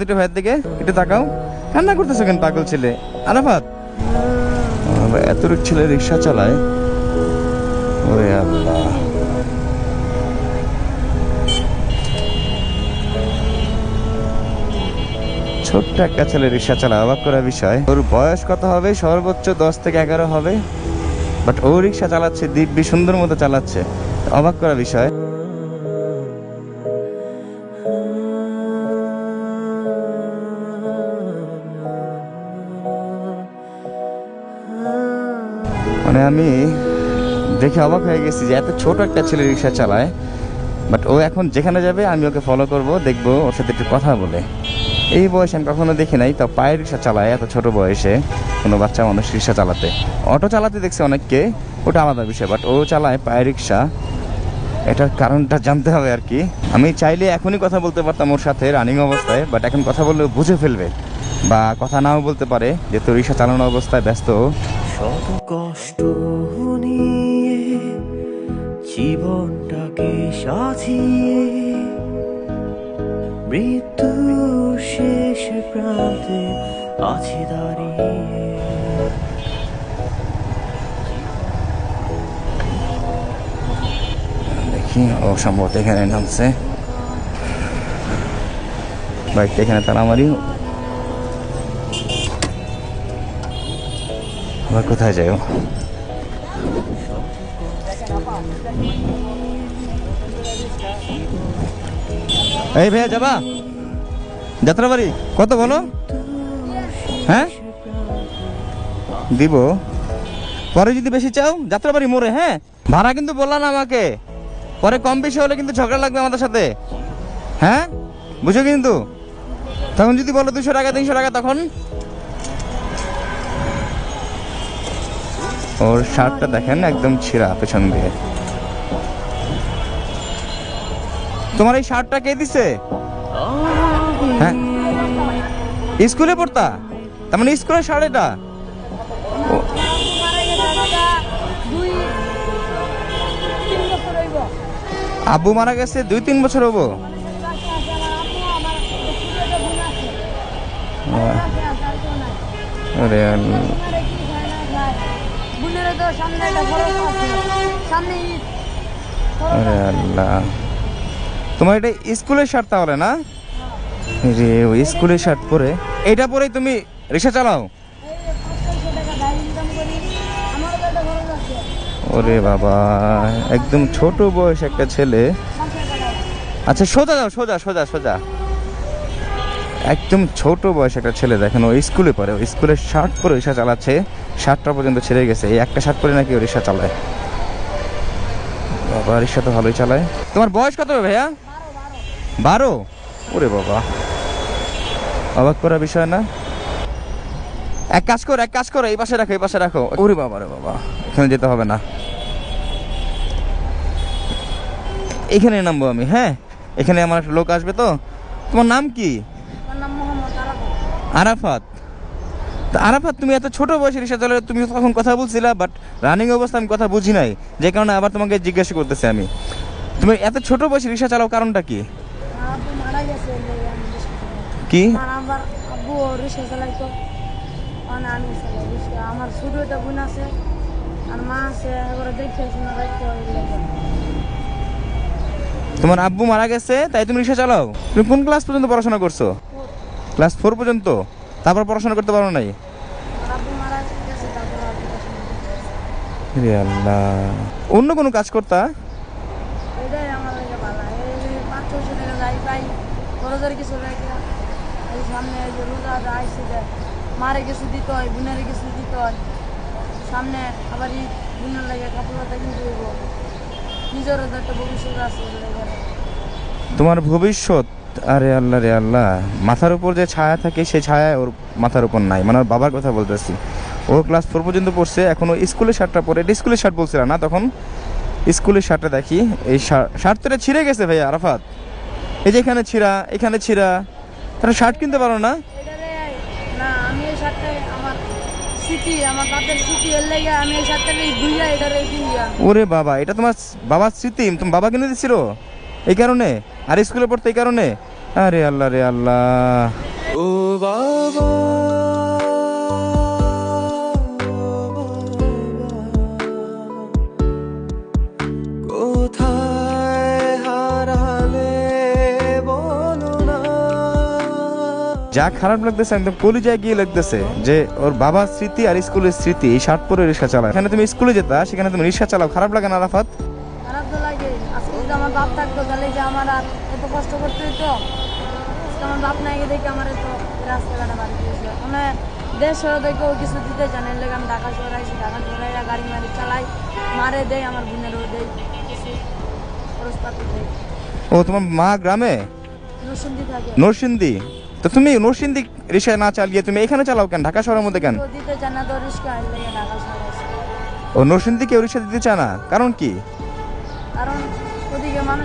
একটু কেন পাগল ছেলে? এত রিক্সা চালায়। ছোট্ট একটা ছেলে রিক্সা চালায়, অবাক করার বিষয়। ওর বয়স কত হবে? সর্বোচ্চ দশ থেকে এগারো হবে। বাট ও রিক্সা চালাচ্ছে, দিব্যি সুন্দর মতো চালাচ্ছে। অবাক করা বিষয়। মানে আমি দেখে অবাক হয়ে গেছি যে এত ছোট একটা ছেলে রিক্সা চালায় বাট ও এখন যেখানে যাবে আমি ওকে ফলো করব, দেখব, ওর সাথে একটু কথা বলে। এই বয়সে আমি কখনো দেখি নাই, তা পায়ে রিক্সা চালায় এত ছোট বয়সে কোনো বাচ্চা মানুষ রিক্সা চালাতে। অটো চালাতে দেখছে অনেককে, ওটা আলাদা বিষয় বাট ও চালায় পায়ে রিক্সা। এটার কারণটা জানতে হবে আর কি। আমি চাইলে এখনই কথা বলতে পারতাম ওর সাথে রানিং অবস্থায় বাট এখন কথা বললে বুঝে ফেলবে, বা কথা নাও বলতে পারে যে তোর রিক্সা চালানো অবস্থায় ব্যস্ত শত কষ্ট নিয়ে জীবনটাকে সাজিয়ে মৃত্যু শেষ প্রান্তে আছে দাঁড়িয়ে। দেখি, ও সম্ভবত এখানে নামছে। বাইকটা এখানে তালা মারি আবার কোথায় যাই এই ভাইয়া, যাবা? যাত্রাবাড়ি? কত বলো? হ্যাঁ? দিব। পরে যদি বেশি চাও, যাত্রাবাড়ি মোড়ে হ্যাঁ? ভাড়া কিন্তু বললাম আমাকে। পরে কম বেশি হলে কিন্তু ঝগড়া লাগবে আমাদের সাথে। হ্যাঁ? বুঝো কিন্তু? তখন যদি বলো দুশো টাকা, তিনশো টাকা, তখন? ওর শার্টটা দেখেন একদম ছিঁড়া পেছন দিয়ে। তোমার এই শার্টটা কে দিছে? হ্যাঁ। স্কুলে পড়তা? তার মানে স্কুলের শার্ট এটা? আব্বু মারা গেছে, দুই তিন বছর হব। চাচা তোমার এটা স্কুলের শার্ট তাহলে না? রে ওই স্কুলের শার্ট পরে। এটা তুমি রিক্সা চালাও? ওরে বাবা, একদম ছোট বয়স একটা ছেলে। আচ্ছা সোজা যাও, সোজা সোজা সোজা। একদম ছোট বয়স একটা ছেলে দেখেন, ও স্কুলে পরে স্কুলের শার্ট পরে রিক্সা চালাচ্ছে। শার্টটা পর্যন্ত ছেড়ে গেছে। এই একটা শার্ট পরে নাকি ও রিক্সা চালায়। বাবা রিক্সা তো ভালোই চালায়। তোমার বয়স কত হবে ভাইয়া? বারো? ওরে বাবা। অবাক করার বিষয় না? এক কাজ করো এক কাজ করো এই পাশে রাখো এই পাশে রাখো। ওরে বাবা রে বাবা। এখানে যেতে হবে না। এখানে নামবো আমি হ্যাঁ? এখানে আমার একটা লোক আসবে তো? তোমার নাম কি? আরাফাত? আরাফাত তুমি এত ছোট বয়সে রিক্সা চালালে তুমি তখন কথা বলছিলা বাট রানিং অবস্থা আমি কথা বুঝি নাই। যে কারণে আবার তোমাকে জিজ্ঞাসা করতেছি আমি। তুমি এত ছোট বয়সে রিক্সা চালাও কারণটা কি। কি? আমার ছোট একটা বোন আছে আর মা আছে। তোমার আব্বু মারা গেছে তাই তুমি রিক্সা চালাও? তুমি কোন ক্লাস পর্যন্ত পড়াশোনা করছ? ক্লাস ফোর পর্যন্ত? তারপর পড়াশোনা করতে পারো নাই? আল্লাহ। অন্য কোনো কাজ করতা? মারে কিছু দিতে হয় বোনের কিছু দিতে হয় সামনে আবার ঈদ বোনের লাগে কাপড় কিনতে নিজেরও একটা ভবিষ্যৎ আছে তোমার ভবিষ্যৎ? আরে আল্লাহ রে আল্লাহ। মাথার উপর যে ছায়া থাকে সেই ছায়া ওর মাথার উপর নাই। মানে ওর বাবার কথা বলতেছি। ও ক্লাস ফোর পর্যন্ত পড়ছে এখন ও স্কুলের শার্টটা পরে এটা স্কুলের শার্ট বলছিল না তখন? স্কুলের শার্টটা দেখি এই শার্ট তো ছিঁড়ে গেছে ভাই আরাফাত। এই যে এখানে ছিঁড়া এখানে ছিঁড়া। তাহলে শার্ট কিনতে পারো না? ওরে বাবা এটা তোমার বাবার স্মৃতি তোমার বাবা কিনে দিছিল? এই কারণে? আর স্কুলে পড়তে এই কারণে? আরে আল্লাহ রে আল্লাহ। বলো না। যা খারাপ লাগতেছে একদম কলিজায় গিয়ে লাগতেছে যে ওর বাবার স্মৃতি আর স্কুলের স্মৃতি এই ষাট পরে রিক্সা চালায়। এখানে তুমি স্কুলে যেতা সেখানে তুমি রিক্সা চালাও। খারাপ লাগে না আরাফাত? বাপ থাকতো তাহলে কি আমার আর এত কষ্ট করতে আজকে আমার বাপ নাই দেখে আমার এত রাস্তাঘাটে বাড়ি দিয়েছে মানে দেশ শহরে দেখেও কিছু দিতে জানে লেগে আমি ঢাকা শহরে আইসি ঢাকা শহরে গাড়ি মারি চালাই মারে দেয় আমার বোনেরও দেয় কিছু খরচপাতি দেয়। ও তোমার মা গ্রামে? নরসিংদী থাকে। নরসিংদী? তো তুমি নরসিংদী রিক্সা না চালিয়ে তুমি এখানে চালাও কেন? ঢাকা শহরের মধ্যে কেন? দিতে জানা তো আসি। ও নরসিংদী কেউ রিক্সা দিতে চায় না? কারণ কি? মানে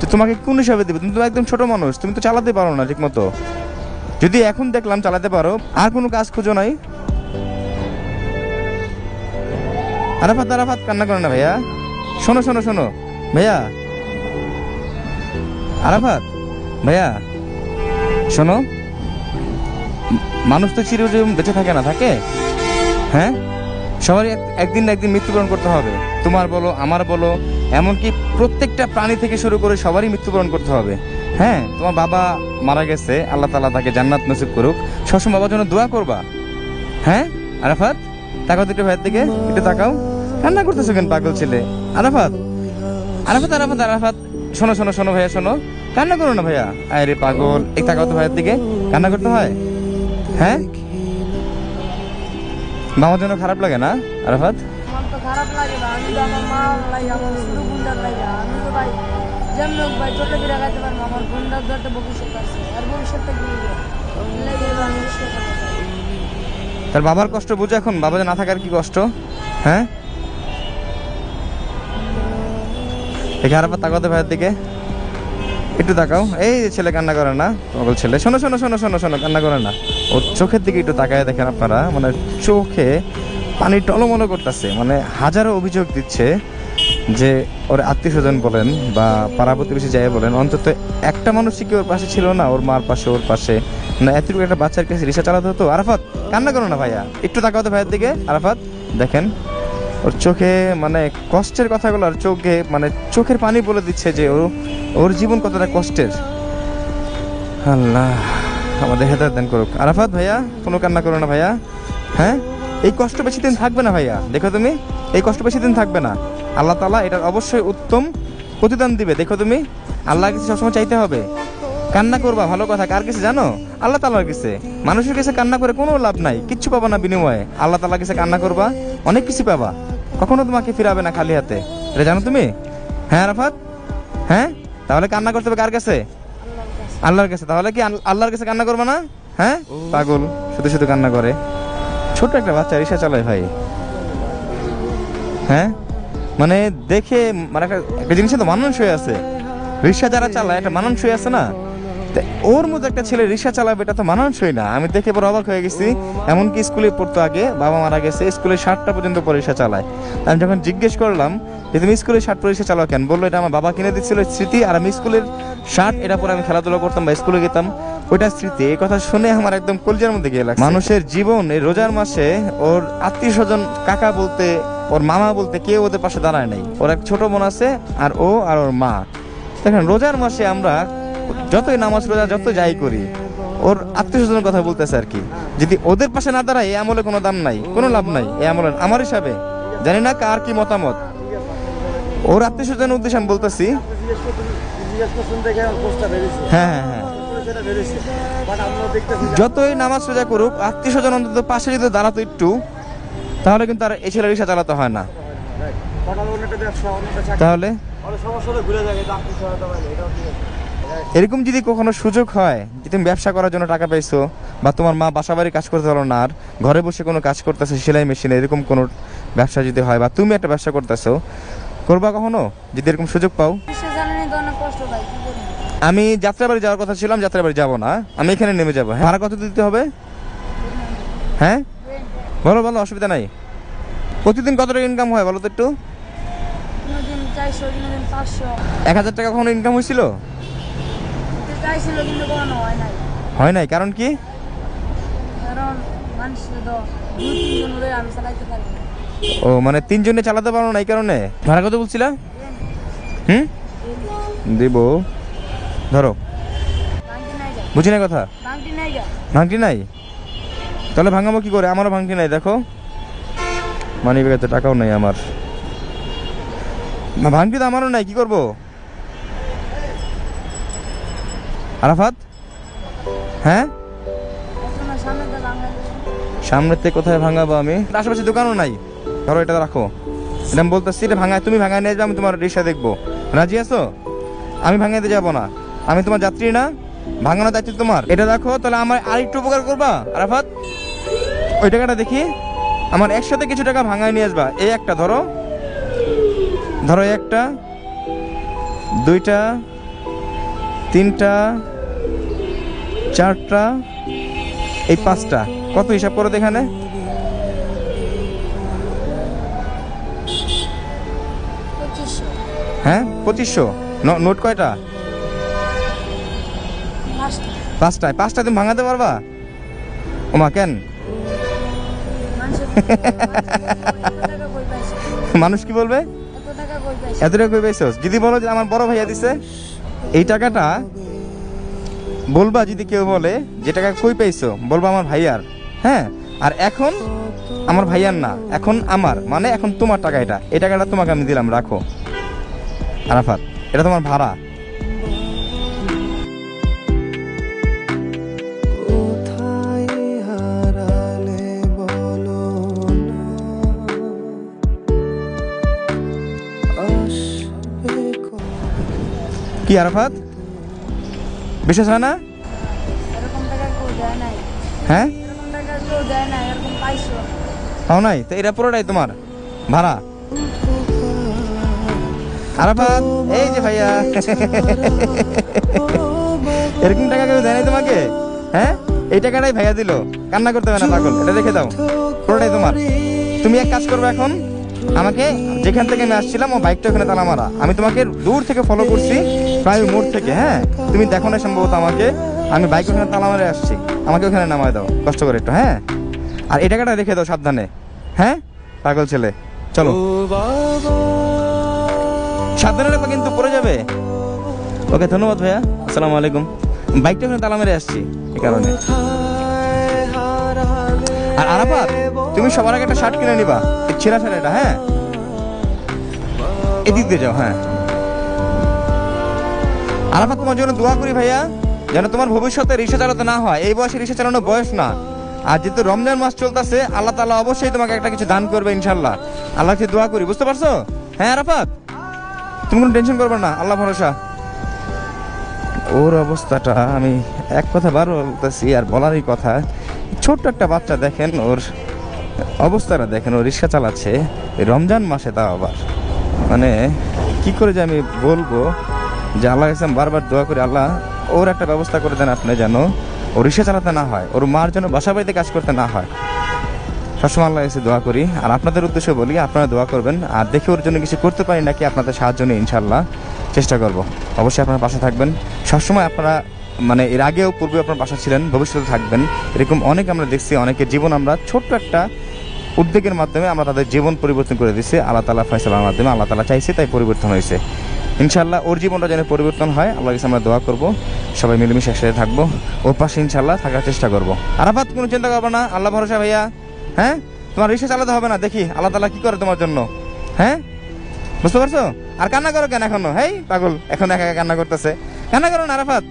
তো তোমাকে কোন হিসাবে দেবে? তুমি তো একদম ছোট মানুষ, তুমি তো চালাতে পারো না ঠিক মতো যদি এখন দেখলাম চালাতে পারো, আর কোনো কাজ খুঁজো নাই? আরাফাত আরাফাত, কান্না করে না ভাইয়া। শোনো শোনো শোনো। ভাইয়া। আরাফাত, ভাইয়া। শোনো। মানুষ তো চিরজীবন বেঁচে থাকে না, থাকে? হ্যাঁ? সবারই একদিন না একদিন মৃত্যুবরণ করতে হবে। তোমার বলো, আমার বলো, এমনকি প্রত্যেকটা প্রাণী থেকে শুরু করে সবারই মৃত্যুবরণ করতে হবে। হ্যাঁ তোমার বাবা মারা গেছে, আল্লাহ তালা তাকে জান্নাত নসিব করুক। সবসময় বাবার জন্য দোয়া করবা। হ্যাঁ আরাফাত, তাকাও একটু ভাইয়ের দিকে, একটু তাকাও। কান্না করতেছো কেন পাগল ছেলে? আরাফাত আরাফাত আরাফাত আরাফাত। শোনো শোনো শোনো ভাইয়া, শোনো। কান্না করো না ভাইয়া। আরে পাগল, এই তাকাও তো ভাইয়ের দিকে। কান্না করতে হয়? হ্যাঁ? মামার জন্য খারাপ লাগে না আরাফাত। তার বাবার কষ্ট বুঝে এখন বাবা যে না থাকার কি কষ্ট? হ্যাঁ? দেখে আরাফাত তাকাতে ভাইয়ের দিকে। একটু তাকাও। এই ছেলে কান্না করে না, পাগল ছেলে। শোনো শোনো শোনো শোনো শোনো, কান্না করে না। ওর চোখের দিকে একটু তাকায় দেখেন আপনারা। মানে চোখে পানি টলমলো করতেছে। মানে হাজারো অভিযোগ দিচ্ছে যে ওর আত্মীয় স্বজন বলেন বা পাড়া প্রতিবেশী যাই বলেন, অন্তত একটা মানুষই কি ওর পাশে ছিল না? ওর মার পাশে, ওর পাশে? না, এতটুকু একটা বাচ্চার কাছে রিক্সা চালাতে হতো? আরাফাত, কান্না করো না ভাইয়া। একটু তাকাও তো ভাইয়ের দিকে। আরাফাত, দেখেন ওর চোখে মানে কষ্টের কথাগুলো, আর চোখে মানে চোখের পানি বলে দিচ্ছে যে ও, ওর জীবন কতটা কষ্টের। আল্লাহ, আমাদের হেদায়ত দান করুক। আরাফাত ভাইয়া, কোনো কান্না করো না ভাইয়া। হ্যাঁ? এই কষ্ট বেশি দিন থাকবে না ভাইয়া। দেখো তুমি, এই কষ্ট বেশি দিন থাকবে না। আল্লাহ তালা এটার অবশ্যই উত্তম প্রতিদান দিবে। দেখো তুমি আল্লাহ কাছে সবসময় চাইতে হবে। কান্না করবা, ভালো কথা। কার কাছে জানো? আল্লাহ তালার কাছে। মানুষের কাছে কান্না করে কোনো লাভ নাই। কিচ্ছু পাবা না বিনিময়ে। আল্লাহ তালার কাছে কান্না করবা, অনেক কিছু পাবা। কখনো তোমাকে ফিরাবে না খালি হাতে? এটা জানো তুমি? হ্যাঁ আরাফাত? হ্যাঁ? তাহলে কান্না করতে হবে কার কাছে? আল্লাহর কাছে। তাহলে কি আল্লাহর কাছে কান্না করবে না? হ্যাঁ? পাগল শুধু শুধু কান্না করে। ছোট একটা বাচ্চা রিক্সা চালায় ভাই। হ্যাঁ? মানে দেখে মানে একটা জিনিসে তো মানুষ হয়ে আছে। রিক্সা যারা চালায় একটা মানুষ হয়ে আছে না? ওর মতো একটা ছেলে রিক্সা চালাবে, এটা তো মানানসই না। আমি দেখে পর অবাক হয়ে গেছি। এমনকি স্কুলে পড়তো আগে, বাবা মারা গেছে, স্কুলে ষাটটা পর্যন্ত পরে রিক্সা চালায়। আমি যখন জিজ্ঞেস করলাম যে, তুমি স্কুলে ষাট পরে রিক্সা চালাও কেন? বলল, এটা আমার বাবা কিনে দিচ্ছিল স্মৃতি, আর আমি স্কুলের শার্ট এটা পরে আমি খেলাধুলা করতাম বা স্কুলে যেতাম ওইটা স্মৃতি, এই কথা শুনে আমার একদম কলজার মধ্যে গিয়ে লাগছে। মানুষের জীবন, এই রোজার মাসে ওর আত্মীয় স্বজন কাকা বলতে, ওর মামা বলতে কেউ ওদের পাশে দাঁড়ায় নাই। ওর এক ছোট বোন আছে, আর ও আর ওর মা। দেখেন, রোজার মাসে আমরা যতই নামাজ রোজা যত যাই করি, ওর আত্মীয় স্বজনের কথা বলতেছে আর কি। যদি ওদের পাশে না দাঁড়ায়, এই আমলে কোনো দাম নাই, কোনো লাভ নাই, এই আমলে আমার হিসাবে। জানি না কার কি মতামত। ওর আত্মীয় স্বজনের উদ্দেশ্যে আমি বলতেছি। হ্যাঁ হ্যাঁ হ্যাঁ। যতই নামাজ রোজা করুক আত্মীয় স্বজন অন্তত পাশে যদি দাঁড়াতো একটু, তাহলে কিন্তু আর এই ছেলে রিক্সা চালাতে হয় না। তাহলে? এরকম যদি কখনো সুযোগ হয় যে তুমি ব্যবসা করার জন্য টাকা পাইছো বা তোমার মা বাসা বাড়ি কাজ করতে পারো না আর ঘরে বসে কোনো কাজ করতেছে সেলাই মেশিনে এরকম কোনো ব্যবসা যদি হয় বা তুমি একটা ব্যবসা করতেছো করবা কখনো? যদি এরকম সুযোগ পাও? আমি যাত্রাবাড়ি যাওয়ার কথা ছিলাম যাত্রাবাড়ি যাব না। আমি এখানে নেমে যাব। হ্যাঁ ভাড়া কত দিতে হবে? হ্যাঁ? বলো বলো অসুবিধা নাই। প্রতিদিন কত টাকা ইনকাম হয় বলো তো একটু? এক হাজার টাকা কখনো ইনকাম হয়েছিল? চাইছিল কিন্তু কখনো হয় নাই। হয় নাই কারণ কি? কারণ মানুষ তো দুই তিনজন হলে আমি চালাইতে পারি না। ও মানে তিনজনে চালাতে পারো না এই কারণে? ভাড়া কত বলছিলা? হুম? দিব। ধরো। বুঝি না কথা? ভাঙটি নাই তাহলে ভাঙাবো কি করে? আমারও ভাঙটি নাই দেখো। মানি ব্যাগে টাকাও নাই আমার। না ভাঙটি তো আমারও নাই কি করব? আরাফাত? হ্যাঁ? এখন সামনে তো ভাঙাই সামনের থেকে কোথায় ভাঙাবো আমি? আশেপাশে দোকানও নাই। ধরো এটা রাখো। এটা আমি বলতেছি, এটা ভাঙায়, তুমি ভাঙায় নিয়ে যাও, আমি তোমার রিক্সা দেখব। রাজি আছো? আমি ভাঙাইতে যাব না। আমি তোমার যাত্রী না। ভাঙানোর দায়িত্ব তোমার। এটা দেখো তাহলে আমার আরেকটু উপকার করবা, আরাফাত। ওই টাকাটা দেখি। আমার একসাথে কিছু টাকা ভাঙায় নিয়ে আসবা। এই একটা ধরো। ধরো একটা, দুইটা, তিনটা চারটা? এই পাঁচটা। কত হিসাব করো এখানে? হ্যাঁ পঁচিশশো। নোট কয়টা? পাঁচটা। পাঁচটায়। পাঁচটা তুমি ভাঙাতে পারবা? ওমা কেন? মানুষ কি বলবে? এত টাকা কই পাইছে? এত টাকা কই পাইছো? যদি বলো যে আমার বড় ভাইয়া দিছে এই টাকাটা বলবা যদি কেউ বলে যে টাকা কই পাইছো? বলবা আমার ভাইয়ার। হ্যাঁ আর এখন আমার ভাইয়ার না এখন আমার মানে এখন তোমার টাকা এটা। এই টাকাটা তোমাকে আমি দিলাম রাখো। আরাফাত এটা তোমার ভাড়া? কি আরাফাত? বিশ্বাস হয় না হ্যাঁ পাও নাই তো এটা পুরোটাই তোমার ভাড়া আরাফাত এই যে ভাইয়া এরকম টাকা কেউ দেয় তোমাকে হ্যাঁ এই টাকাটাই ভাইয়া দিল কান্না করতে হবে না পাগল এটা রেখে দাও পুরোটাই তোমার তুমি এক কাজ করবে এখন। আমাকে যেখান থেকে আমি আসছিলাম ও বাইকটা ওখানে তালা মারা। আমি তোমাকে দূর থেকে ফলো করছি। প্রায় মোড় থেকে হ্যাঁ তুমি দেখো না সম্ভবত আমাকে। আমি বাইক ওখানে তালা মারে আসছি। আমাকে ওখানে নামায় দাও কষ্ট করে একটু হ্যাঁ? আর এই টাকাটা রেখে দাও সাবধানে হ্যাঁ? পাগল ছেলে চলো। সাবধানে রাখবে কিন্তু পড়ে যাবে। ওকে ধন্যবাদ ভাইয়া। আসসালামু আলাইকুম। বাইকটা ওখানে তালা মেরে আসছি এই কারণে। আর আরাফাত তুমি সবার আগে একটা শার্ট কিনে নিবা। এই ছেঁড়া শার্ট এটা হ্যাঁ? এদিক দিয়ে যাও হ্যাঁ। আরাফাত, তোমার জন্য দোয়া করি ভাইয়া, যেন তোমার ভবিষ্যতে রিক্সা চালাতে না হয়। এই বয়সে রিক্সা চালানোর বয়স না। আর যেহেতু রমজান মাস চলতেছে, আল্লাহ তাআলা অবশ্যই তোমাকে একটা কিছু দান করবে ইনশাল্লাহ আল্লাহকে দোয়া করি, বুঝতে পারছ? হ্যাঁ আরাফাত? তুমি কোনো টেনশন করবে না, আল্লাহ ভরসা। ওর অবস্থাটা আমি এক কথা বারবার বলতেছি আর বলারই কথা, ছোট্ট একটা বাচ্চা দেখেন, ওর অবস্থাটা দেখেন, ও রিক্সা চালাচ্ছে রমজান মাসে তা আবার। মানে কি করে যে আমি বলব? যে আল্লাহ ইসলাম বারবার দোয়া করে, আল্লাহ, ওর একটা ব্যবস্থা করে দেন আপনি যেন ও রিক্সা চালাতে না হয়, ওর মার জন্য বাসা বাড়িতে কাজ করতে না হয়। সবসময় আল্লাহ এসে দোয়া করি। আর আপনাদের উদ্দেশ্যে বলি, আপনারা দোয়া করবেন। আর দেখে ওর জন্য কিছু করতে পারি নাকি আপনাদের সাহায্য নিয়ে ইনশাল্লাহ চেষ্টা করব। অবশ্যই আপনারা পাশে থাকবেন। সবসময় আপনারা মানে এর আগেও পূর্বে আপনার পাশে ছিলেন, ভবিষ্যতে থাকবেন। এরকম অনেক আমরা দেখছি, অনেকের জীবন আমরা ছোট্ট একটা উদ্যোগের মাধ্যমে আমরা তাদের জীবন পরিবর্তন করে দিচ্ছি আল্লাহ তালা ফয়সালার মাধ্যমে আল্লাহ তালা চাইছে, তাই পরিবর্তন হয়েছে। ইনশাল্লাহ ওর জীবনটা যেন পরিবর্তন হয় আল্লাহ কাছে আমরা দোয়া করব। সবাই মিলেমিশে একসাথে থাকব। ওর পাশে ইনশাল্লাহ থাকার চেষ্টা করব। আরাফাত, কোনো চিন্তা করব না, আল্লাহ ভরসা ভাইয়া। হ্যাঁ? তোমার রিক্সা চালাতে হবে না, দেখি আল্লাহ তালা কি করে তোমার জন্য। হ্যাঁ? বুঝতে পারছ? আর কান্না করো কেন এখনও? হ্যাঁ পাগল, এখন একা একা কান্না করতেছে। কান্না করো না, আরাফাত।